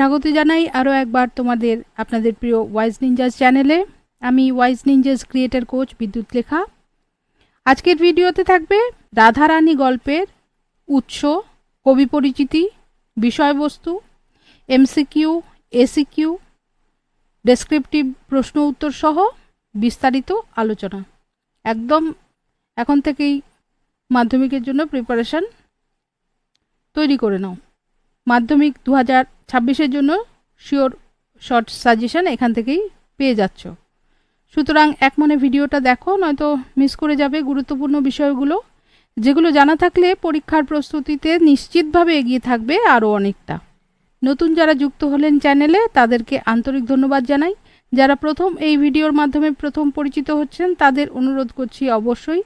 স্বাগত জানাই আরও একবার তোমাদের আপনাদের প্রিয় ওয়াইজ নিনজাস চ্যানেলে আমি ওয়াইজ নিনজাস ক্রিয়েটার কোচ বিদ্যুৎ লেখা। আজকের ভিডিওতে থাকবে রাধারানী গল্পের উৎস, কবি পরিচিতি, বিষয়বস্তু এমসিকিউ এসিকিউ ডেসক্রিপটিভ প্রশ্ন উত্তর সহ বিস্তারিত আলোচনা। একদম এখন থেকেই মাধ্যমিকের জন্য প্রিপারেশন তৈরি করে নাও। মাধ্যমিক দু হাজার ছাব্বিশের জন্য শিওর শর্ট সাজেশান এখান থেকেই পেয়ে যাচ্ছ। সুতরাং এক মনে ভিডিওটা দেখো, নয়তো মিস করে যাবে গুরুত্বপূর্ণ বিষয়গুলো। যেগুলো জানা থাকলে পরীক্ষার প্রস্তুতিতে নিশ্চিতভাবে এগিয়ে থাকবে আরও অনেকটা। নতুন যারা যুক্ত হলেন চ্যানেলে তাদেরকে আন্তরিক ধন্যবাদ জানাই। যারা প্রথম এই ভিডিওর মাধ্যমে প্রথম পরিচিত হচ্ছেন, তাদের অনুরোধ করছি অবশ্যই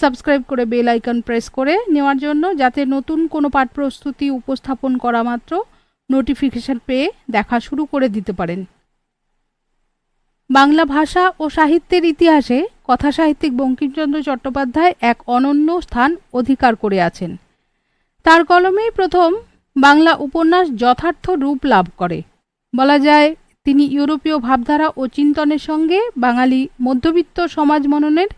সাবস্ক্রাইব করে বেল আইকন প্রেস করে নেওয়ার জন্য, যাতে নতুন কোনো পাঠ প্রস্তুতি উপস্থাপন করা মাত্র নোটিফিকেশন পেয়ে দেখা শুরু করে দিতে পারেন। বাংলা ভাষা ও সাহিত্যের ইতিহাসে কথাসাহিত্যিক বঙ্কিমচন্দ্র চট্টোপাধ্যায় এক অনন্য স্থান অধিকার করে আছেন। তার কলমেই প্রথম বাংলা উপন্যাস যথার্থ রূপ লাভ করে। বলা যায় তিনি ইউরোপীয় ভাবধারা ও চিন্তনের সঙ্গে বাঙালি মধ্যবিত্ত সমাজ মননের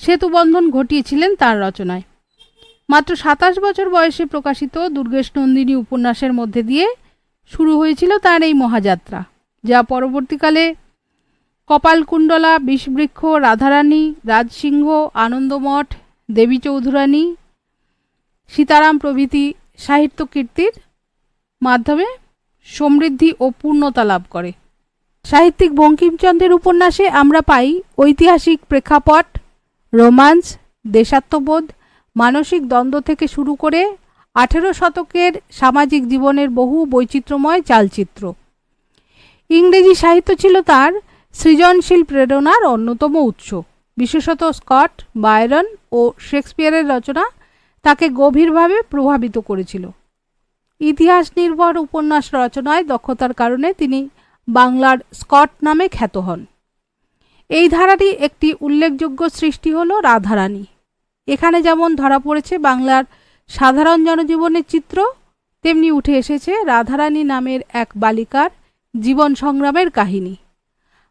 সেতুবন্ধন ঘটিয়েছিলেন তার রচনায়। মাত্র সাতাশ বছর বয়সে প্রকাশিত দুর্গেশ নন্দিনী উপন্যাসের মধ্যে দিয়ে শুরু হয়েছিল তার এই মহাযাত্রা, যা পরবর্তীকালে কপালকুণ্ডলা, বিষবৃক্ষ, রাধারানী, রাজসিংহ, আনন্দমঠ, দেবী চৌধুরানী, সীতারাম প্রভৃতি সাহিত্য কীর্তির মাধ্যমে সমৃদ্ধি ও পূর্ণতা লাভ করে। সাহিত্যিক বঙ্কিমচন্দ্রের উপন্যাসে আমরা পাই ঐতিহাসিক প্রেক্ষাপট, রোমান্স, দেশাত্মবোধ, মানসিক দ্বন্দ্ব থেকে শুরু করে আঠেরো শতকের সামাজিক জীবনের বহু বৈচিত্র্যময় চালচিত্র। ইংরেজি সাহিত্য ছিল তার সৃজনশীল প্রেরণার অন্যতম উৎস। বিশেষত স্কট বায়রন ও শেক্সপিয়ারের রচনা তাকে গভীরভাবে প্রভাবিত করেছিল। ইতিহাস নির্ভর উপন্যাস রচনায় দক্ষতার কারণে তিনি বাংলার স্কট নামে খ্যাত হন। এই ধারাটি একটি উল্লেখযোগ্য সৃষ্টি হল রাধারানী। এখানে যেমন ধরা পড়েছে বাংলার সাধারণ জনজীবনের চিত্র, তেমনি উঠে এসেছে রাধারানী নামের এক বালিকার জীবন সংগ্রামের কাহিনী।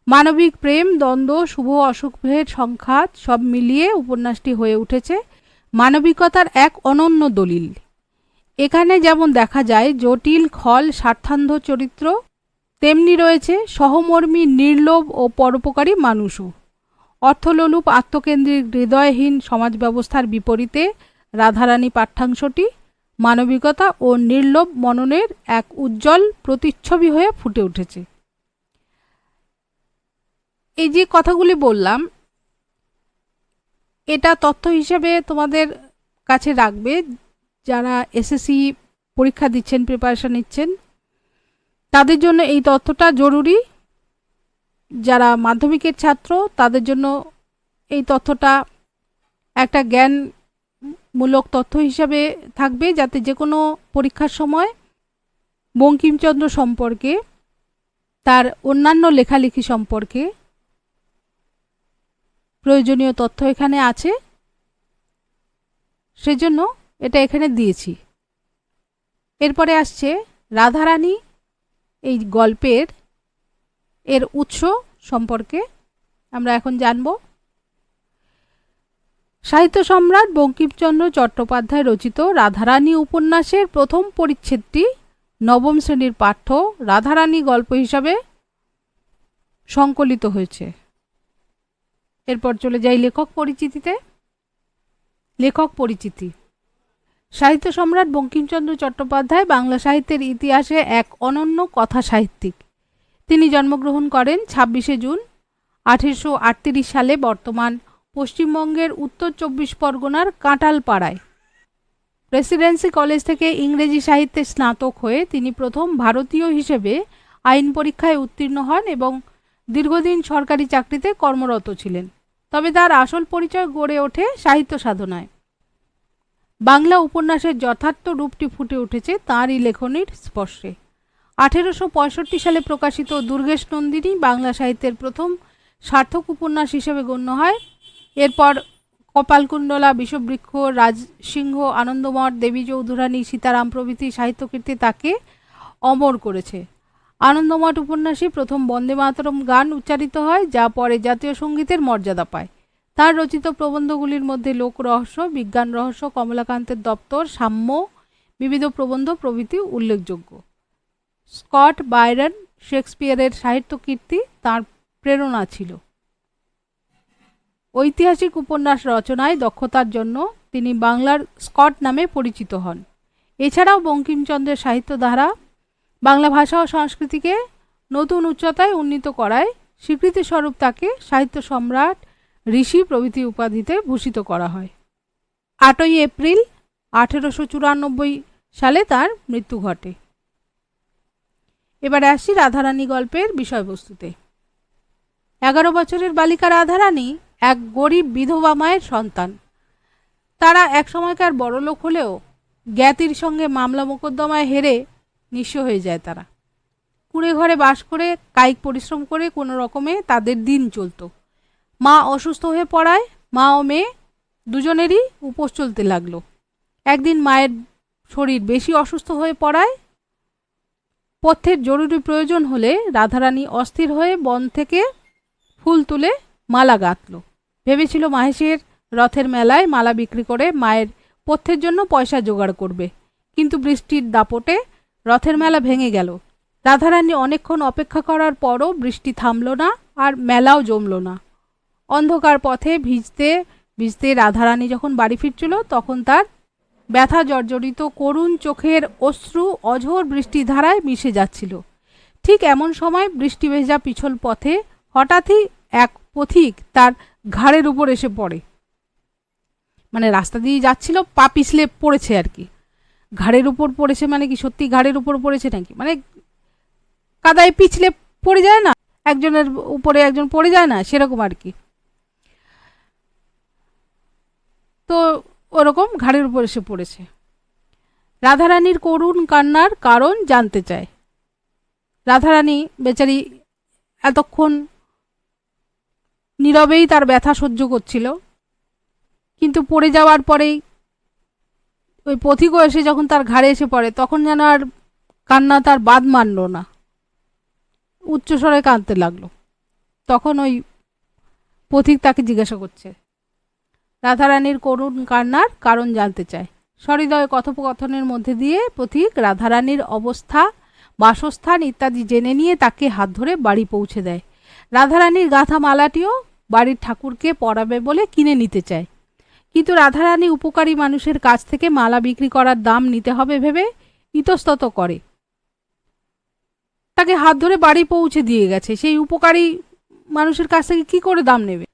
মানবিক প্রেম, দ্বন্দ্ব, শুভ অসুখের সংখ্যাত সব মিলিয়ে উপন্যাসটি হয়ে উঠেছে মানবিকতার এক অনন্য দলিল। এখানে যেমন দেখা যায়, জটিল খল স্বার্থান্ধ চরিত্র, তেমনি রয়েছে সহমর্মী, নির্লোভ ও পরোপকারী মানুষও। অর্থলোলুপ আত্মকেন্দ্রিক হৃদয়হীন সমাজ ব্যবস্থার বিপরীতে রাধারানী পাঠ্যাংশটি মানবিকতা ও নির্লোভ মননের এক উজ্জ্বল প্রতিচ্ছবি হয়ে ফুটে উঠেছে। এই যে কথাগুলি বললাম, এটা তথ্য হিসেবে তোমাদের কাছে রাখবে যারা এসএসসি পরীক্ষা দিচ্ছেন প্রিপারেশন নিচ্ছেন, তাদের জন্য এই তথ্যটা জরুরি। যারা মাধ্যমিকের ছাত্র, তাদের জন্য এই তথ্যটা একটা জ্ঞানমূলক তথ্য হিসাবে থাকবে যাতে যে কোনো পরীক্ষার সময় বঙ্কিমচন্দ্র সম্পর্কে, তার অন্যান্য লেখালেখি সম্পর্কে প্রয়োজনীয় তথ্য এখানে আছে। সেজন্য এটা এখানে দিয়েছি। এরপরে আসছে রাধারানী, এই গল্পের এর উৎস সম্পর্কে আমরা এখন জানব। সাহিত্য সম্রাট বঙ্কিমচন্দ্র চট্টোপাধ্যায় রচিত রাধারানী উপন্যাসের প্রথম পরিচ্ছেদটি নবম শ্রেণির পাঠ্য রাধারানী গল্প হিসাবে সংকলিত হয়েছে। এরপর চলে যাই লেখক পরিচিতিতে। লেখক পরিচিতি। সাহিত্য সম্রাট বঙ্কিমচন্দ্র চট্টোপাধ্যায় বাংলা সাহিত্যের ইতিহাসে এক অনন্য কথা সাহিত্যিক। তিনি জন্মগ্রহণ করেন ছাব্বিশে জুন আঠেরোশো আটত্রিশ সালে বর্তমান পশ্চিমবঙ্গের উত্তর চব্বিশ পরগনার কাঁটালপাড়ায় প্রেসিডেন্সি কলেজ থেকে ইংরেজি সাহিত্যে স্নাতক হয়ে তিনি প্রথম ভারতীয় হিসেবে আইন পরীক্ষায় উত্তীর্ণ হন এবং দীর্ঘদিন সরকারি চাকরিতে কর্মরত ছিলেন। তবে তার আসল পরিচয় গড়ে ওঠে সাহিত্য সাধনায়। বাংলা উপন্যাসের যথার্থ রূপটি ফুটে উঠেছে তাঁরই লেখনীর স্পর্শে। আঠেরোশো পঁয়ষট্টি সালে প্রকাশিত দুর্গেশ নন্দিনী বাংলা সাহিত্যের প্রথম সার্থক উপন্যাস হিসেবে গণ্য হয়। এরপর কপালকুণ্ডলা বিষবৃক্ষ রাজসিংহ, আনন্দমঠ, দেবী চৌধুরানী, সীতারাম প্রভৃতি সাহিত্যকীর্তি তাকে অমর করেছে। আনন্দমঠ উপন্যাসে প্রথম বন্দে মাতরম গান উচ্চারিত হয়, যা পরে জাতীয় সঙ্গীতের মর্যাদা পায়। তার রচিত প্রবন্ধগুলির মধ্যে লোক রহস্য, বিজ্ঞান রহস্য, কমলাকান্তের দপ্তর, সাম্য, বিবিধ প্রবন্ধ, প্রভৃতি উল্লেখযোগ্য। স্কট বায়রন শেক্সপিয়ারের সাহিত্য কীর্তি তাঁর প্রেরণা ছিল। ঐতিহাসিক উপন্যাস রচনায় দক্ষতার জন্য তিনি বাংলার স্কট নামে পরিচিত হন। এছাড়াও বঙ্কিমচন্দ্রের সাহিত্য ধারা বাংলা ভাষা ও সংস্কৃতিকে নতুন উচ্চতায় উন্নীত করায় স্বীকৃতিস্বরূপ তাকে সাহিত্য সম্রাট ঋষি প্রভৃতি উপাধিতে ভূষিত করা হয়। আটই এপ্রিল আঠেরোশো চুরানব্বই সালে তার মৃত্যু ঘটে। এবার আসছি রাধারানী গল্পের বিষয়বস্তুতে। এগারো বছরের বালিকা রাধারানী এক গরিব বিধবা মায়ের সন্তান। তারা এক সময়কার বড়লোক হলেও জ্ঞাতির সঙ্গে মামলা মোকদ্দমায় হেরে নিঃস্ব হয়ে যায় তারা। কুড়ে ঘরে বাস করে, কায়িক পরিশ্রম করে কোনো রকমে তাদের দিন চলত। মা অসুস্থ হয়ে পড়ায় মা ও মেয়ে দুজনেরই উপোস চলতে লাগল। একদিন মায়ের শরীর বেশি অসুস্থ হয়ে পড়ায়। পথ্যের জরুরি প্রয়োজন হলে রাধারানী অস্থির হয়ে বন থেকে ফুল তুলে মালা গাঁথল। ভেবেছিল মাহেশের রথের মেলায় মালা বিক্রি করে মায়ের পথ্যের জন্য পয়সা জোগাড় করবে। কিন্তু বৃষ্টির দাপটে রথের মেলা ভেঙে গেল। রাধারানী অনেকক্ষণ অপেক্ষা করার পরও বৃষ্টি থামল না আর মেলাও জমল না। অন্ধকার পথে ভিজতে ভিজতে রাধারানী যখন বাড়ি ফিরছিল, তখন তার ব্যথা জর্জরিত করুণ চোখের অশ্রু অঝোর বৃষ্টির ধারায় মিশে যাচ্ছিল। ঠিক এমন সময় বৃষ্টি ভেজা পিছল পথে হঠাৎই এক পথিক তার ঘাড়ের উপর এসে পড়ে। মানে রাস্তা দিয়ে যাচ্ছিল, পা পিছলে পড়েছে আর কি। ঘাড়ের উপর পড়েছে মানে কি? সত্যি ঘাড়ের উপর পড়েছে নাকি? মানে কাদায় পিছলে পড়ে যায় না? একজনের উপরে একজন পড়ে যায় না? সেরকম আর কি। তো ওরকম ঘাড়ের উপর এসে পড়েছে। রাধারানীর করুণ কান্নার কারণ জানতে চায়। রাধারানী বেচারি এতক্ষণ নীরবেই তার ব্যথা সহ্য করছিল। কিন্তু পড়ে যাওয়ার পরেই ওই পথিকও এসে যখন তার ঘাড়ে এসে পড়ে, তখন যেন আর কান্না তার বাদ মানল না। উচ্চস্বরে কাঁদতে লাগল। তখন ওই পথিক তাকে জিজ্ঞাসা করছে রাধারানীর করুণ কান্নার কারণ জানতে চায়। সহৃদয় কথোপকথনের মধ্যে দিয়ে পথিক রাধারানীর অবস্থা, বাসস্থান ইত্যাদি জেনে নিয়ে তাকে হাত ধরে বাড়ি পৌঁছে দেয়। রাধারানীর গাঁথা মালাটিও বাড়ির ঠাকুরকে পরাবে বলে কিনে নিতে চায়। কিন্তু রাধারানী উপকারী মানুষের কাছ থেকে মালা বিক্রি করার দাম নিতে হবে ভেবে ইতস্তত করে। তাকে হাত ধরে বাড়ি পৌঁছে দিয়ে গেছে। সেই উপকারী মানুষের কাছ থেকে কি করে দাম নেবে?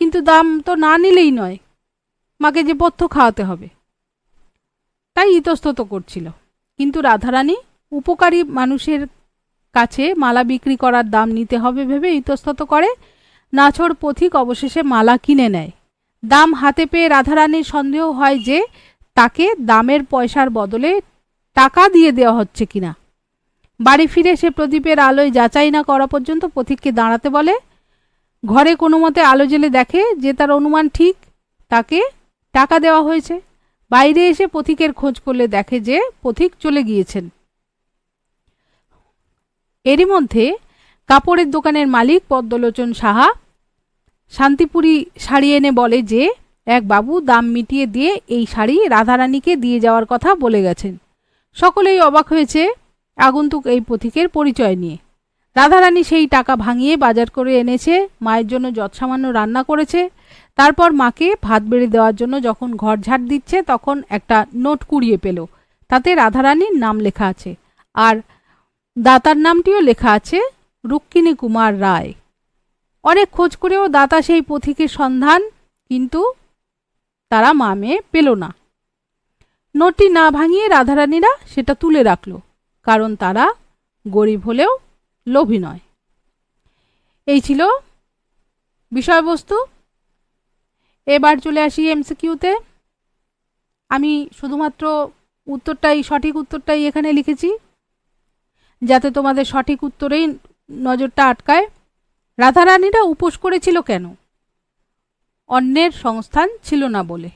কিন্তু দাম তো না নিলেই নয়। মাকে যে পথ্য খাওয়াতে হবে। তাই ইতস্তত করছিল। কিন্তু রাধারানী উপকারী মানুষের কাছে মালা বিক্রি করার দাম নিতে হবে ভেবে ইতস্তত করে, নাছর পথিক অবশেষে মালা কিনে নেয়। দাম হাতে পেয়ে রাধারানীর সন্দেহ হয় যে তাকে দামের পয়সার বদলে টাকা দিয়ে দেওয়া হচ্ছে কিনা। বাড়ি ফিরে সে প্রদীপের আলোয় যাচাই না করা পর্যন্ত পথিককে দাঁড়াতে বলে, ঘরে কোনো মতে আলো জেলে দেখে যে তার অনুমান ঠিক, তাকে টাকা দেওয়া হয়েছে। বাইরে এসে পথিকের খোঁজ করলে দেখে যে পথিক চলে গিয়েছেন। এরই মধ্যে কাপড়ের দোকানের মালিক পদ্মলোচন সাহা শান্তিপুরি শাড়ি এনে বলে যে, এক বাবু, দাম মিটিয়ে দিয়ে এই শাড়ি রাধারানীকে দিয়ে যাওয়ার কথা বলে গেছেন। সকলেই অবাক হয়েছে আগন্তুক এই পথিকের পরিচয় নিয়ে। রাধারানী সেই টাকা ভাঙিয়ে বাজার করে এনেছে, মায়ের জন্য যৎসামান্য রান্না করেছে। তারপর মাকে ভাত বেড়ে দেওয়ার জন্য যখন ঘর ঝাড় দিচ্ছে, তখন একটা নোট কুড়িয়ে পেল। তাতে রাধারানীর নাম লেখা আছে। আর দাতার নামটিও লেখা আছে, রুক্মিণী কুমার রায়। অনেক খোঁজ করেও দাতা সেই পথিকের সন্ধান, কিন্তু তারা মা মেয়ে পেল না। নোটটি না ভাঙিয়ে রাধারানীরা সেটা তুলে রাখল, কারণ তারা গরিব হলেও লোভী নয়। এই ছিল বিষয়বস্তু। এবার চলে আসি এমসিকিউতে। আমি শুধুমাত্র উত্তরটাই, সঠিক উত্তরটাই এখানে লিখেছি, যাতে তোমাদের সঠিক উত্তরেই নজরটা আটকায়। রাধারানীরা উপোস করেছিল কেন? অন্যের সংস্থান ছিল না বলে।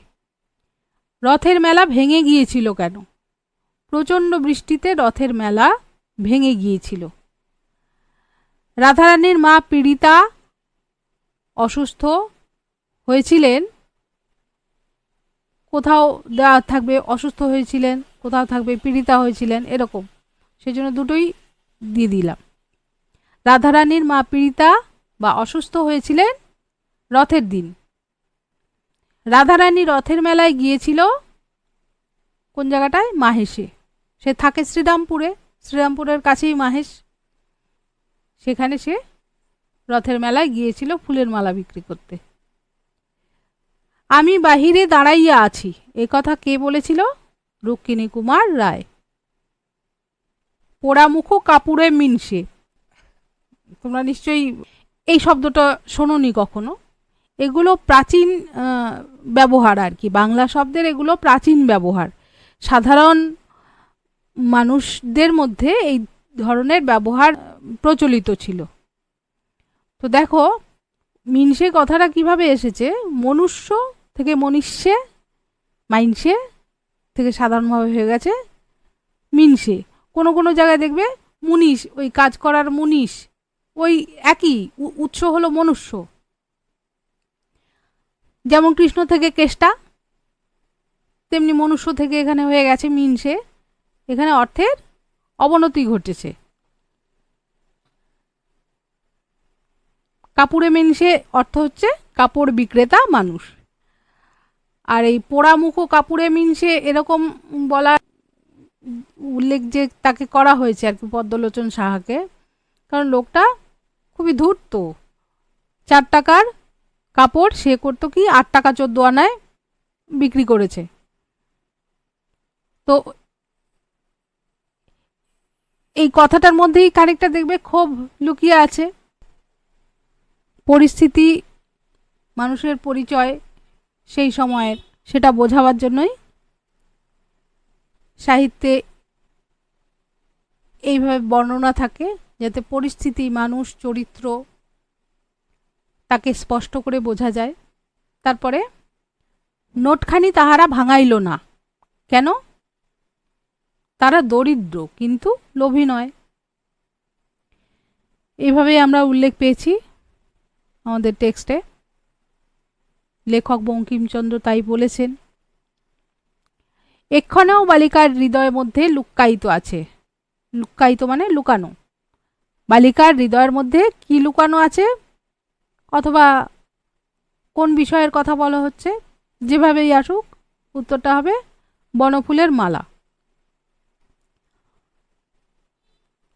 রথের মেলা ভেঙে গিয়েছিল কেন? প্রচণ্ড বৃষ্টিতে রথের মেলা ভেঙে গিয়েছিল। রাধারানীর মা পীড়িতা অসুস্থ হয়েছিলেন। কোথাও দেওয়া থাকবে, অসুস্থ হয়েছিলেন, কোথাও থাকবে, পীড়িতা হয়েছিলেন, এরকম। সেই জন্য দুটোই দিয়ে দিলাম। রাধারানীর মা পীড়িতা বা অসুস্থ হয়েছিলেন রথের দিন। রাধারানী রথের মেলায় গিয়েছিল কোন জায়গাটায়? মাহেশে। সে থাকে শ্রীরামপুরে। শ্রীরামপুরের কাছেই মাহেশ। সেখানে সে রথের মেলায় গিয়েছিল ফুলের মালা বিক্রি করতে। আমি বাহিরে দাঁড়াইয়া আছি। এ কথা কে বলেছিল? রুক্মিণী কুমার রায়। পোড়ামুখ কাপুরে মিনসে। তোমরা নিশ্চয়ই এই শব্দটা শোনোনি কখনো? এগুলো প্রাচীন ব্যবহার আর কি। বাংলা শব্দের এগুলো প্রাচীন ব্যবহার। সাধারণ মানুষদের মধ্যে এই ধরনের ব্যবহার প্রচলিত ছিল। তো দেখো মিনসে কথাটা কীভাবে এসেছে? মনুষ্য থেকে মনীষ্যে মাইনসে থেকে সাধারণভাবে হয়ে গেছে মিনসে। কোনো কোনো জায়গায় দেখবে মুনিশ, ওই কাজ করার মুনিশ, ওই একই উৎস হলো মনুষ্য। যেমন কৃষ্ণ থেকে কেষ্টা, তেমনি মনুষ্য থেকে এখানে হয়ে গেছে মিনসে। এখানে অর্থের অবনতি ঘটেছে। কাপুরে মিনসে অর্থ হচ্ছে কাপড় বিক্রেতা মানুষ। আর এই পোড়ামুখ কাপুরে মিনসে এরকম বলা উল্লেখ যে তাকে করা হয়েছে আর কি পদ্মলোচন সাহাকে। কারণ লোকটা খুবই ধূর্ত। চার টাকার কাপড় সে করতো কি আট টাকা চোদ্দ আনায় বিক্রি করেছে। তো এই কথাটার মধ্যেই খানিকটা দেখবে ক্ষোভ লুকিয়ে আছে। পরিস্থিতি, মানুষের পরিচয় সেই সময়ের, সেটা বোঝাবার জন্যই সাহিত্যে এইভাবে বর্ণনা থাকে যাতে পরিস্থিতি, মানুষ, চরিত্র তাকে স্পষ্ট করে বোঝা যায়। তারপরে, নোটখানি তাহারা ভাঙাইল না। কেন? তারা দরিদ্র, কিন্তু লোভী নয়। এইভাবেই আমরা উল্লেখ পেয়েছি আমাদের টেক্সটে। লেখক বঙ্কিমচন্দ্র তাই বলেছেন, এক্ষণেও বালিকার হৃদয়ের মধ্যে লুক্কায়িত আছে। লুক্কায়িত মানে লুকানো। বালিকার হৃদয়ের মধ্যে কি লুকানো আছে? অথবা কোন বিষয়ের কথা বলা হচ্ছে? যেভাবেই আসুক, উত্তরটা হবে বনফুলের মালা।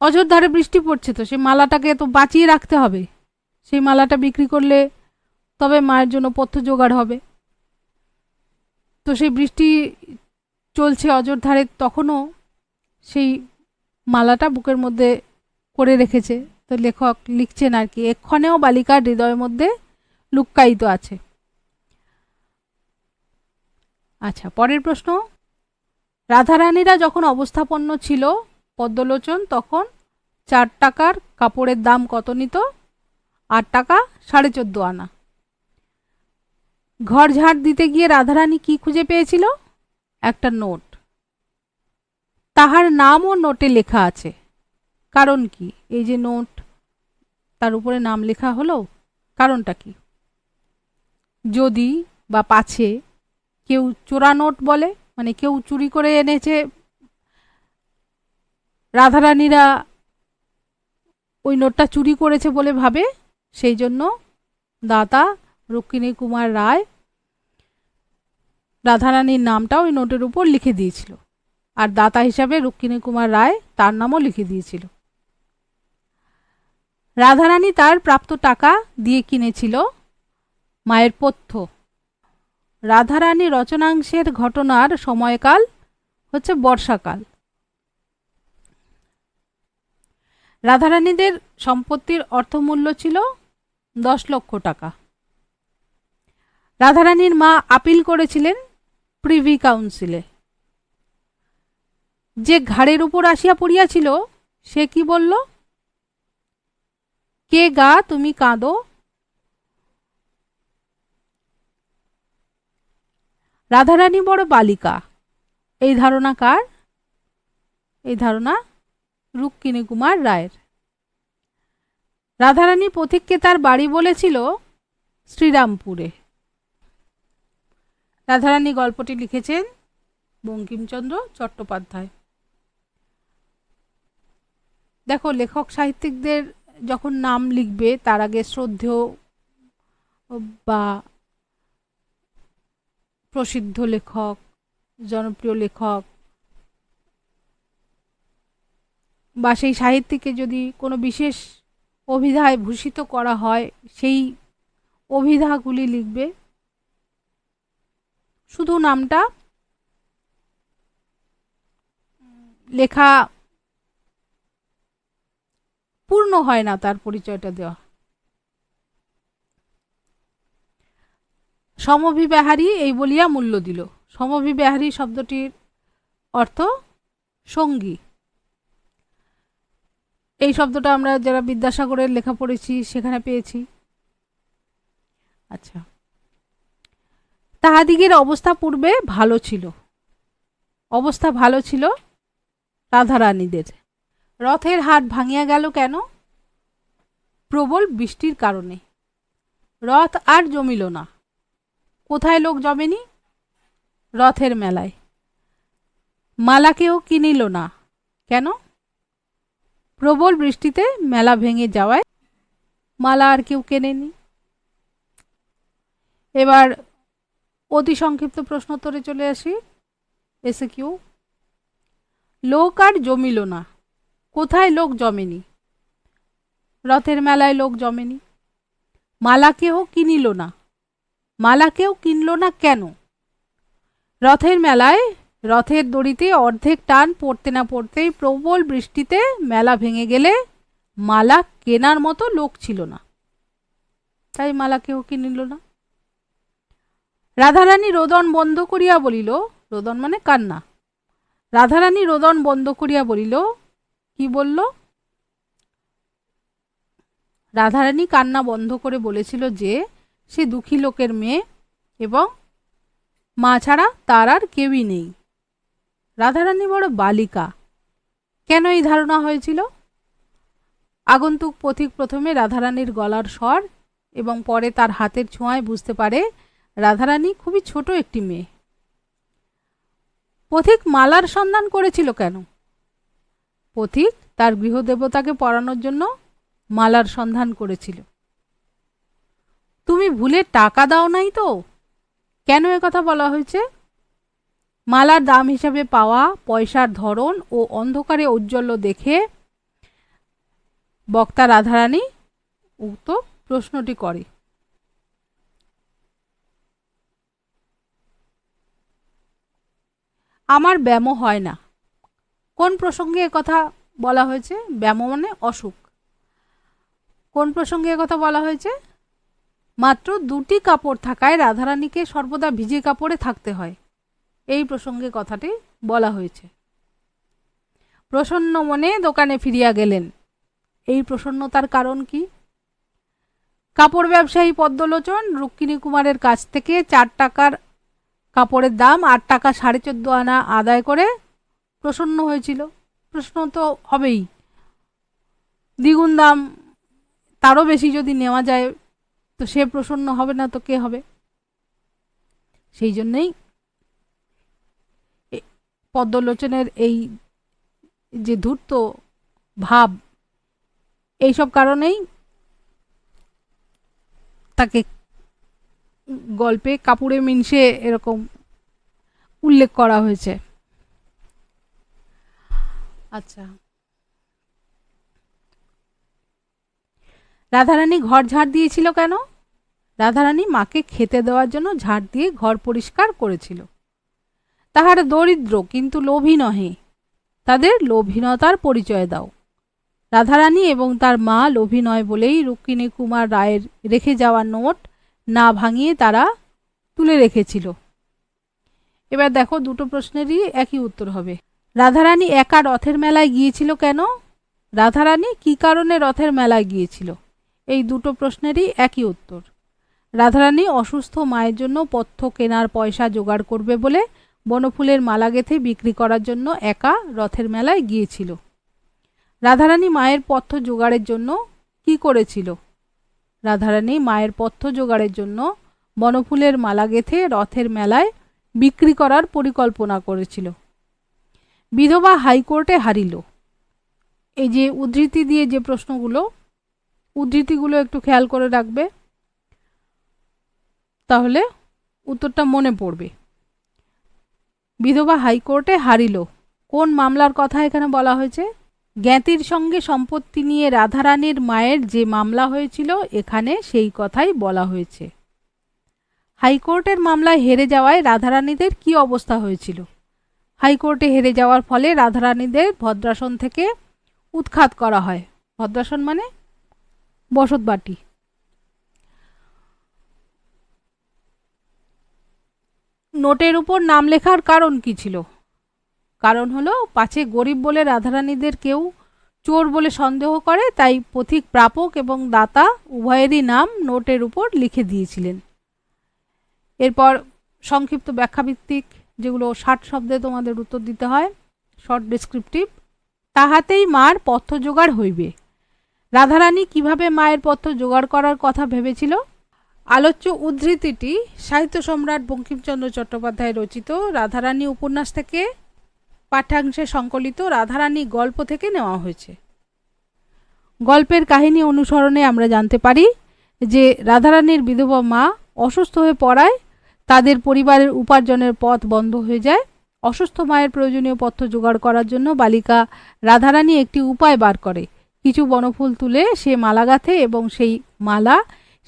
অযোধ্যারে বৃষ্টি পড়ছে তো, সেই মালাটাকে তো বাঁচিয়ে রাখতে হবে। সেই মালাটা বিক্রি করলে তবে মায়ের জন্য পথ্য জোগাড় হবে। তো সেই বৃষ্টি চলছে অযোধ্যারে তখনও সেই মালাটা বুকের মধ্যে করে রেখেছে। তো লেখক লিখছেন আর কি, এক্ষণেও বালিকার হৃদয়ের মধ্যে লুক্কায়িত আছে। আচ্ছা পরের প্রশ্ন, রাধারানীরা যখন অবস্থাপন্ন ছিল পদ্মলোচন তখন চার টাকার কাপড়ের দাম কত নিত? আট টাকা সাড়ে চোদ্দ আনা। ঘর ঝাড় দিতে গিয়ে রাধারানী কি খুঁজে পেয়েছিল? একটা নোট। তাহার নামও নোটে লেখা আছে। কারণ কি? এই যে নোট, তার উপরে নাম লেখা হলো? কারণটা কি? যদি বা পাছে কেউ চোরা নোট বলে মানে কেউ চুরি করে এনেছে রাধারানীরা ওই নোটটা চুরি করেছে বলে ভাবে, সেই জন্য দাতা রুক্মিণী কুমার রায় রাধারানীর নামটা ওই নোটের উপর লিখে দিয়েছিল। আর দাতা হিসাবে রুক্মিণী কুমার রায় তার নামও লিখে দিয়েছিল। রাধারানী তার প্রাপ্ত টাকা দিয়ে কিনেছিল মায়ের পথ্য। রাধারানী রচনাংশের ঘটনার সময়কাল হচ্ছে বর্ষাকাল। রাধারানীদের সম্পত্তির অর্থমূল্য ছিল দশ লক্ষ টাকা। রাধারানীর মা আপিল করেছিলেন প্রিভি কাউন্সিলে। যে ঘাড়ের উপর আসিয়া পড়িয়াছিল, সে কি বলল? কে গা, তুমি কাঁদো। রাধারানী বড় বালিকা। এই ধারণা কার? এই ধারণা রুক্মিণী কুমার রায়ের। রাধারানী পথিককে তার বাড়ি বলেছিল শ্রীরামপুরে। রাধারানী গল্পটি লিখেছেন বঙ্কিমচন্দ্র চট্টোপাধ্যায়। দেখো, লেখক সাহিত্যিকদের যখন নাম লিখবে, তার আগে শ্রদ্ধেয় বা প্রসিদ্ধ লেখক, জনপ্রিয় লেখক বা সেই সাহিত্যিকে যদি কোনো বিশেষ অভিধায় ভূষিত করা হয়, সেই অভিধাগুলি লিখবে। শুধু নামটা? লেখা পূর্ণ হয় না তার পরিচয়টা দেওয়া। সমভিব্যাহারী এই বলিয়া মূল্য দিল। সমভিব্যাহারী শব্দটির অর্থ সঙ্গী। এই শব্দটা আমরা যারা বিদ্যাসাগরের লেখা পড়েছি, সেখানে পেয়েছি। আচ্ছা। তাহাদিগের অবস্থা পূর্বে ভালো ছিল। অবস্থা ভালো ছিল রাধারানীদের। রথের হাট ভাঙিয়া গেল কেন? প্রবল বৃষ্টির কারণে। রথ আর জমিল না। কোথায় লোক জমেনি? রথের মেলায়। মালাকেও কিনিল না। কেন? প্রবল বৃষ্টিতে মেলা ভেঙে যাওয়ায় মালা আর কেউ কেনেনি। এবার অতি সংক্ষিপ্ত প্রশ্নোত্তরে চলে আসি। এসে কিউ, লোক আর জমিল না, কোথায় লোক জমেনি? রথের মেলায় লোক জমেনি। মালাকেও কিনিল না মালাকেও কিনল না কেন? রথের মেলায় রথের দড়িতে অর্ধেক টান পড়তে না পড়তেই প্রবল বৃষ্টিতে মেলা ভেঙে গেলে মালা কেনার মতো লোক ছিল না। তাই মালা কেউ কিনিল না। রাধারানী রোদন বন্ধ করিয়া বলিল, রোদন মানে কান্না। রাধারানী রোদন বন্ধ করিয়া বলিল, কি বলল? রাধারানী কান্না বন্ধ করে বলেছিল যে, সে দুঃখী লোকের মেয়ে এবং মা ছাড়া তার আর কেউই নেই। রাধারানী বড় বালিকা। কেন এই ধারণা হয়েছিল? আগন্তুক পথিক প্রথমে রাধারানীর গলার স্বর এবং পরে তার হাতের ছোঁয়ায় বুঝতে পারে রাধারানী খুবই ছোট একটি মেয়ে। পথিক মালার সন্ধান করেছিল কেন? পথিক তার গৃহদেবতাকে পড়ানোর জন্য মালার সন্ধান করেছিল। তুমি ভুলে টাকা দাও নাই তো? কেন কথা বলা হয়েছে? মালার দাম হিসাবে পাওয়া, পয়সার ধরন ও অন্ধকারে ঔজ্জ্বল্য দেখে বক্তা রাধারানী উক্ত প্রশ্নটি করে। আমার ব্যামো হয় না। কোন প্রসঙ্গে কথা বলা হয়েছে? ব্যামো মানে অসুখ। কোন প্রসঙ্গে কথা বলা হয়েছে? মাত্র দুটি কাপড় থাকায় রাধারানীকে সর্বদা ভিজে কাপড়ে থাকতে হয়। এই প্রসঙ্গে কথাটি বলা হয়েছে। প্রসন্ন মনে দোকানে ফিরিয়া গেলেন। এই প্রসন্নতার কারণ কি? কাপড় ব্যবসায়ী পদ্মলোচন রুক্মিণী কুমারের কাছ থেকে চার টাকার কাপড়ের দাম আট টাকা সাড়ে চোদ্দ আনা আদায় করে প্রসন্ন হয়েছিল। প্রশ্ন তো হবেই। দ্বিগুণ দাম তারও বেশি যদি নেওয়া যায়, তো সে প্রসন্ন হবে না, তো কে হবে? সেই জন্যেই পদ্মলোচনের এই যে ধূর্ত ভাব, এইসব কারণেই তাকে গল্পে কাপুরে মিনসে এরকম উল্লেখ করা হয়েছে। আচ্ছা। রাধারানী ঘর ঝাড় দিয়েছিল কেন? রাধারানী মাকে খেতে দেওয়ার জন্য ঝাড় দিয়ে ঘর পরিষ্কার করেছিল। তাহার দরিদ্র কিন্তু লোভী নহে। তাদের লোভীনতার পরিচয় দাও। রাধারানী এবং তার মা লোভী নয় বলেই রুক্মিণী কুমার রায়ের রেখে যাওয়া নোট না ভাঙিয়ে তারা তুলে রেখেছিল। এবার দেখো দুটো প্রশ্নেরই একই উত্তর হবে। রাধারানী একা রথের মেলায় গিয়েছিল কেন? রাধারানী কি কারণে রথের মেলায় গিয়েছিল? এই দুটো প্রশ্নেরই একই উত্তর। রাধারানী অসুস্থ মায়ের জন্য পথ্য কেনার পয়সা জোগাড় করবে বলে বনফুলের মালা গেথে বিক্রি করার জন্য একা রথের মেলায় গিয়েছিল। রাধারানী মায়ের পথ্য জোগাড়ের জন্য কি করেছিল? রাধারানী মায়ের পথ্য জোগাড়ের জন্য বনফুলের মালা গেথে রথের মেলায় বিক্রি করার পরিকল্পনা করেছিল। বিধবা হাইকোর্টে হারিল। এই যে উদ্ধৃতি দিয়ে যে প্রশ্নগুলো, উদ্ধৃতিগুলো একটু খেয়াল করে রাখবে, তাহলে উত্তরটা মনে পড়বে। বিধবা হাইকোর্টে হারিল। কোন মামলার কথা এখানে বলা হয়েছে? জ্ঞাতির সঙ্গে সম্পত্তি নিয়ে রাধারানীর মায়ের যে মামলা হয়েছিল, এখানে সেই কথাই বলা হয়েছে। হাইকোর্টের মামলায় হেরে যাওয়ায় রাধারানীদের কি অবস্থা হয়েছিল? হাইকোর্টে হেরে যাওয়ার ফলে রাধারানীদের ভদ্রাসন থেকে উৎখাত করা হয়। ভদ্রাসন মানে বসতবাটি। নোটের উপর নাম লেখার কারণ কি ছিল? কারণ হলো, পাছে গরিব বলে রাধারানীদের কেউ চোর বলে সন্দেহ করে, তাই পথিক প্রাপক এবং দাতা উভয়েরই নাম নোটের উপর লিখে দিয়েছিলেন। এরপর সংক্ষিপ্ত ব্যাখ্যাভিত্তিক, যেগুলো ষাট শব্দে তোমাদের উত্তর দিতে হয় শর্ট ডিসক্রিপটিভ তাহাতেই মার পথ্য জোগাড় হইবে। রাধারানী কীভাবে মায়ের পথ্য জোগাড় করার কথা ভেবেছিল? আলোচ্য উদ্ধৃতিটি সাহিত্য সম্রাট বঙ্কিমচন্দ্র চট্টোপাধ্যায় রচিত রাধারানী উপন্যাস থেকে পাঠ্যাংশে সংকলিত রাধারানী গল্প থেকে নেওয়া হয়েছে। গল্পের কাহিনী অনুসরণে আমরা জানতে পারি যে রাধারানীর বিধবা মা অসুস্থ হয়ে পড়ায় তাদের পরিবারের উপার্জনের পথ বন্ধ হয়ে যায়। অসুস্থ মায়ের প্রয়োজনীয় পথ্য জোগাড় করার জন্য বালিকা রাধারানী একটি উপায় বার করে। কিছু বনফুল তুলে সে মালা গাঁথে এবং সেই মালা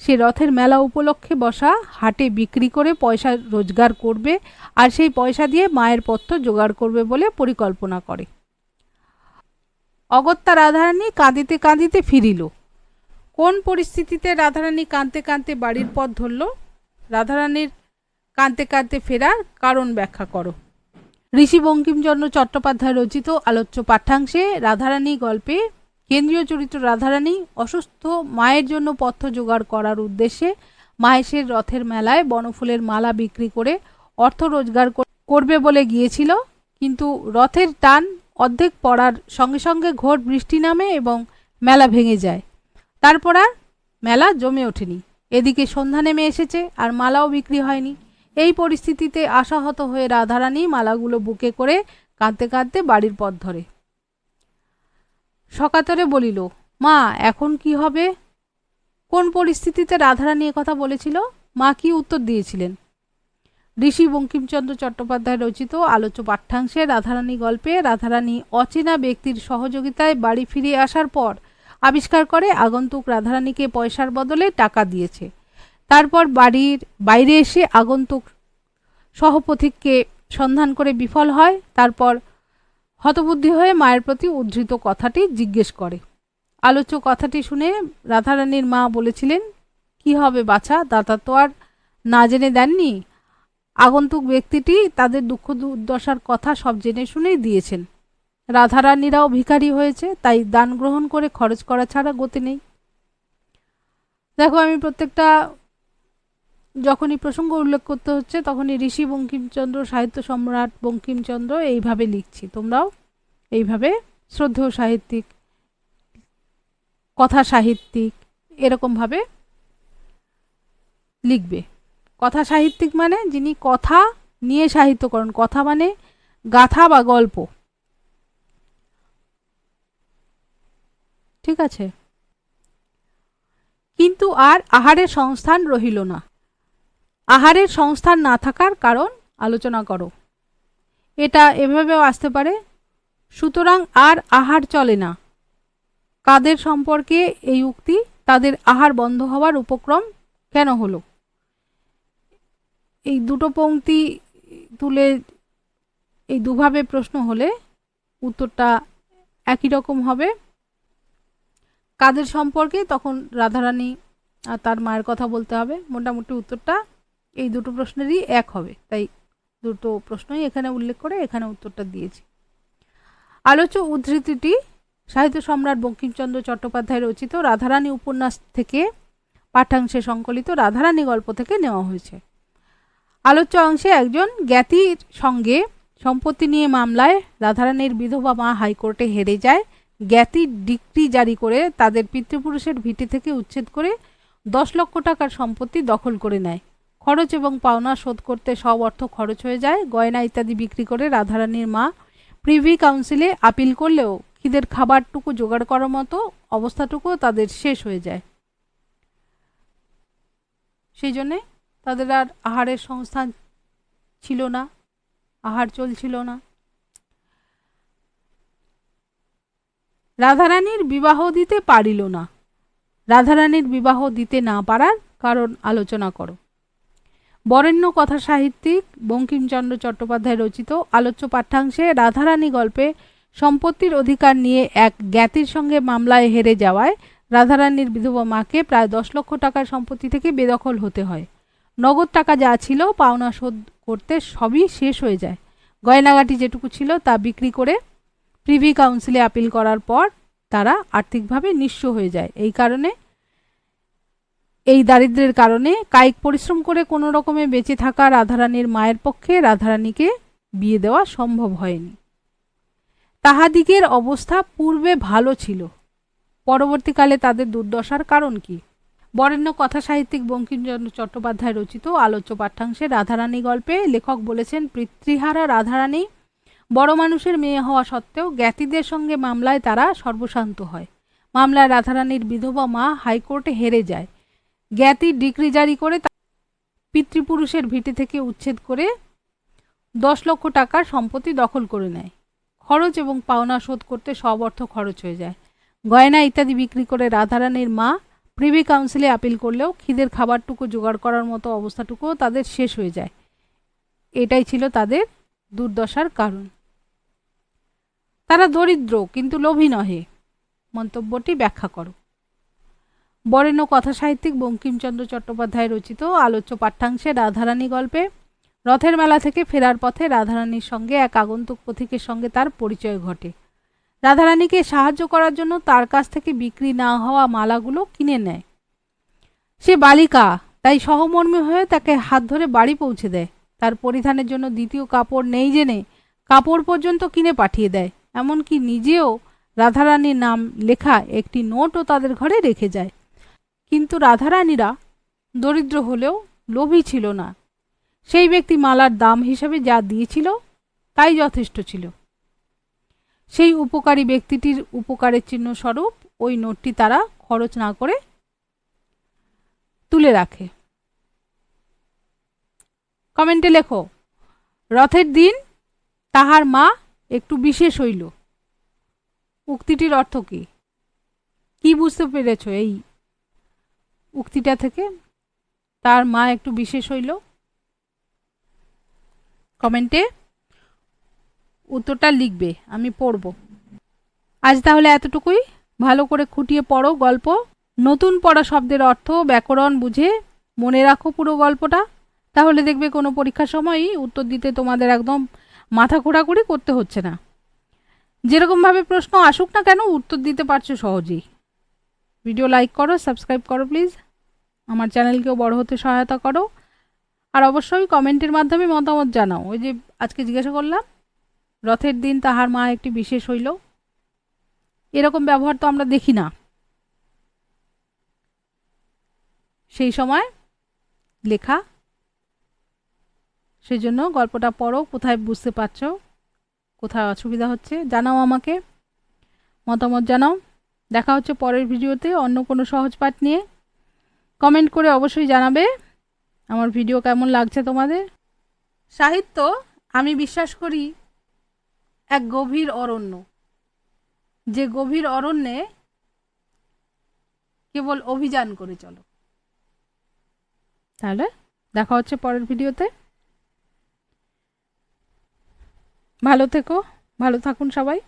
সে রথের মেলা উপলক্ষে বসা, হাটে বিক্রি করে পয়সা রোজগার করবে আর সেই পয়সা দিয়ে মায়ের পথ্য জোগাড় করবে বলে পরিকল্পনা করে। অগত্যা রাধারানী কাঁদিতে কাঁদিতে ফিরিল। কোন পরিস্থিতিতে রাধারানী কাঁদতে কাঁদতে বাড়ির পথ ধরল? রাধারানীর কাঁদতে কাঁদতে ফেরার কারণ ব্যাখ্যা করো। ঋষি বঙ্কিমচন্দ্র চট্টোপাধ্যায় রচিত আলোচ্য পাঠ্যাংশে রাধারানী গল্পে কেন্দ্রীয় চরিত্র রাধারানী অসুস্থ মায়ের জন্য পথ্য জোগাড় করার উদ্দেশ্যে মাহেশের রথের মেলায় বনফুলের মালা বিক্রি করে অর্থ রোজগার করবে বলে গিয়েছিল। কিন্তু রথের টান অর্ধেক পড়ার সঙ্গে সঙ্গে ঘোর বৃষ্টি নামে এবং মেলা ভেঙে যায়। তারপর আর মেলা জমে ওঠেনি। এদিকে সন্ধ্যা নেমে এসেছে আর মালাও বিক্রি হয়নি। এই পরিস্থিতিতে আশাহত হয়ে রাধারানী মালাগুলো বুকে করে কাঁদতে কাঁদতে বাড়ির পথ ধরে। সকাতরে বলিল, মা, এখন কি হবে? কোন পরিস্থিতিতে রাধারানী কথা বলেছিল? মা কি উত্তর দিয়েছিলেন? ঋষি বঙ্কিমচন্দ্র চট্টোপাধ্যায় রচিত আলোচ্য পাঠ্যাংশে রাধারানী গল্পে রাধারানী অচেনা ব্যক্তির সহযোগিতায় বাড়ি ফিরে আসার পর আবিষ্কার করে আগন্তুক রাধারানীকে পয়সার বদলে টাকা দিয়েছে। তারপর বাড়ির বাইরে এসে আগন্তুক সহপথিককে সন্ধান করে বিফল হয়। তারপর হতবুদ্ধি হয়ে মায়ের প্রতি উদ্ধৃত কথাটি জিজ্ঞেস করে। আলোচ্য কথাটি শুনে রাধারানীর মা বলেছিলেন, কি হবে বাছা, দাদা তো আর না জেনে দেননি। আগন্তুক ব্যক্তিটি তাদের দুঃখ দুর্দশার কথা সব জেনে শুনেই দিয়েছেন। রাধারানীরাও ভিখারি হয়েছে, তাই দান গ্রহণ করে খরচ করা ছাড়া গতি নেই। দেখো, আমি প্রত্যেকটা যখনই প্রসঙ্গ উল্লেখ করতে হচ্ছে, তখনই ঋষি বঙ্কিমচন্দ্র, সাহিত্য সম্রাট বঙ্কিমচন্দ্র এইভাবে লিখছি। তোমরাও এইভাবে শ্রদ্ধেয় সাহিত্যিক, কথা সাহিত্যিক এরকমভাবে লিখবে। কথা সাহিত্যিক মানে যিনি কথা নিয়ে সাহিত্য করেন। কথা মানে গাথা বা গল্প। ঠিক আছে? কিন্তু আর আহারের সংস্থান রহিল না। আহারের সংস্থান না থাকার কারণ আলোচনা করো। এটা এভাবেও আসতে পারে, সুতরাং আর আহার চলে না। কাদের সম্পর্কে এই উক্তি, তাদের আহার বন্ধ হওয়ার উপক্রম কেন হলো? এই দুটো পংক্তি তুলে এই দুভাবে প্রশ্ন হলে উত্তরটা একই রকম হবে। কাদের সম্পর্কে তখন রাধারানী আর তার মায়ের কথা বলতে হবে। মোটামুটি উত্তরটা এই দুটো প্রশ্নেরই এক হবে। তাই দুটো প্রশ্নই এখানে উল্লেখ করে এখানে উত্তরটা দিয়েছি। আলোচ্য উদ্ধৃতিটি, সাহিত্য সম্রাট বঙ্কিমচন্দ্র চট্টোপাধ্যায় রচিত রাধারানী উপন্যাস থেকে পাঠ্যাংশে সংকলিত রাধারানী গল্প থেকে নেওয়া হয়েছে। আলোচ্য অংশে একজন জ্ঞাতির সঙ্গে সম্পত্তি নিয়ে মামলায় রাধারানীর বিধবা মা হাইকোর্টে হেরে যায়। জ্ঞাতি ডিক্রি জারি করে তাদের পিতৃপুরুষের ভিটে থেকে উচ্ছেদ করে দশ লক্ষ টাকার সম্পত্তি দখল করে নেয়। খরচ এবং পাওনা শোধ করতে সব অর্থ খরচ হয়ে যায়। গয়না ইত্যাদি বিক্রি করে রাধারানীর মা প্রিভি কাউন্সিলে আপিল করলেও খিদের খাবারটুকু জোগাড় করার মতো অবস্থাটুকু তাদের শেষ হয়ে যায়। সেই জন্যে তাদের আর আহারের সংস্থান ছিল না, আহার চলছিল না। রাধারানীর বিবাহ দিতে পারিল না। রাধারানীর বিবাহ দিতে না পারার কারণ আলোচনা করো। বরেণ্য কথা সাহিত্যিক বঙ্কিমচন্দ্র চট্টোপাধ্যায় রচিত আলোচ্য পাঠ্যাংশে রাধারানী গল্পে সম্পত্তির অধিকার নিয়ে এক জ্ঞাতির সঙ্গে মামলায় হেরে যাওয়ায় রাধারানীর বিধবা মাকে প্রায় দশ লক্ষ টাকার সম্পত্তি থেকে বেদখল হতে হয়। নগদ টাকা যা ছিল পাওনা শোধ করতে সবই শেষ হয়ে যায়। গয়নাগাটি যেটুকু ছিল তা বিক্রি করে প্রিভি কাউন্সিলে আপিল করার পর তারা আর্থিকভাবে নিঃস্ব হয়ে যায়। এই কারণে এই দারিদ্রের কারণে কায়িক পরিশ্রম করে কোনো রকমে বেঁচে থাকা রাধারানীর মায়ের পক্ষে রাধারানীকে বিয়ে দেওয়া সম্ভব হয়নি। তাহাদিগের অবস্থা পূর্বে ভালো ছিল। পরবর্তীকালে তাদের দুর্দশার কারণ কি? বরেণ্য কথা সাহিত্যিক বঙ্কিমচন্দ্র চট্টোপাধ্যায় রচিত আলোচ্য পাঠ্যাংশে রাধারানী গল্পে লেখক বলেছেন পিতৃহারা রাধারানী, বড় মানুষের মেয়ে হওয়া সত্ত্বেও জ্ঞাতিদের সঙ্গে মামলায় তারা সর্বশান্ত হয়। মামলায় রাধারানীর বিধবা মা হাইকোর্টে হেরে যায়। জ্ঞাতি ডিগ্রি জারি করে পিতৃপুরুষের ভিটে থেকে উচ্ছেদ করে দশ লক্ষ টাকার সম্পত্তি দখল করে নেয়। খরচ এবং পাওনা শোধ করতে সব অর্থ খরচ হয়ে যায়। গয়না ইত্যাদি বিক্রি করে রাধারানীর মা প্রিভি কাউন্সিলে আপিল করলেও খিদের খাবারটুকু জোগাড় করার মতো অবস্থাটুকুও তাদের শেষ হয়ে যায়। এটাই ছিল তাদের দুর্দশার কারণ। তারা দরিদ্র, কিন্তু লোভী নহে। মন্তব্যটি ব্যাখ্যা করো। বরেণ্য কথা সাহিত্যিক বঙ্কিমচন্দ্র চট্টোপাধ্যায় রচিত আলোচ্য পাঠ্যাংশে রাধারানী গল্পে। রথের মেলা থেকে ফেরার পথে রাধারানীর সঙ্গে এক আগন্তুক পথিকের সঙ্গে তার পরিচয় ঘটে। রাধারানীকে সাহায্য করার জন্য তার কাছ থেকে বিক্রি না হওয়া মালাগুলো কিনে নেয়। সে বালিকা, তাই সহমর্মী হয়ে তাকে হাত ধরে বাড়ি পৌঁছে দেয়। তার পরিধানের জন্য দ্বিতীয় কাপড় নেই জেনে কাপড় পর্যন্ত কিনে পাঠিয়ে দেয়। এমনকি নিজেও রাধারানীর নাম লেখা একটি নোটও তাদের ঘরে রেখে যায়। কিন্তু রাধারানীরা দরিদ্র হলেও লোভী ছিল না। সেই ব্যক্তি মালার দাম হিসাবে যা দিয়েছিল, তাই যথেষ্ট ছিল। সেই উপকারী ব্যক্তিটির উপকারের চিহ্ন স্বরূপ ওই নোটটি তারা খরচ না করে তুলে রাখে। কমেন্টে লেখো, রথের দিন তাহার মা একটু বিশেষ হইল। উক্তিটির অর্থ কি? কি বুঝতে পেরেছ এই উক্তিটা থেকে তার মা একটু বিশেষ হইল। কমেন্টে উত্তরটা লিখবে, আমি পড়ব। আজ তাহলে এতটুকুই। ভালো করে খুঁটিয়ে পড়ো গল্প। নতুন পড়া শব্দের অর্থ ব্যাকরণ বুঝে মনে রাখো পুরো গল্পটা। তাহলে দেখবে কোনো পরীক্ষার সময়ই উত্তর দিতে তোমাদের একদম মাথা ঘোরাঘুরি করতে হচ্ছে না। যেরকমভাবে প্রশ্ন আসুক না কেন, উত্তর দিতে পারছ সহজেই। ভিডিও লাইক করো, সাবস্ক্রাইব করো প্লিজ। আমার চ্যানেলকেও বড় হতে সহায়তা করো। আর অবশ্যই কমেন্টের মাধ্যমে মতামত জানাও। ওই যে আজকে জিজ্ঞাসা করলাম, রথের দিন তাহার মা একটি বিশেষ হইল। এরকম ব্যবহার তো আমরা দেখি না। সেই সময় লেখা সেই জন্য গল্পটা পড়ো, কোথায় বুঝতে পারছ? কোথায় অসুবিধা হচ্ছে? জানাও আমাকে। মতামত জানাও। দেখা হচ্ছে পরের ভিডিওতে, অন্য কোনো সহজ পাঠ নিয়ে। কমেন্ট করে অবশ্যই জানাবে আমার ভিডিও কেমন লাগছে তোমাদের। সাহিত্য, আমি বিশ্বাস করি, এক গভীর অরণ্য। যে গভীর অরণ্যে কেবল অভিযান করে চলো। তাহলে দেখা হচ্ছে পরের ভিডিওতে। ভালো থেকো, ভালো থাকুন সবাই।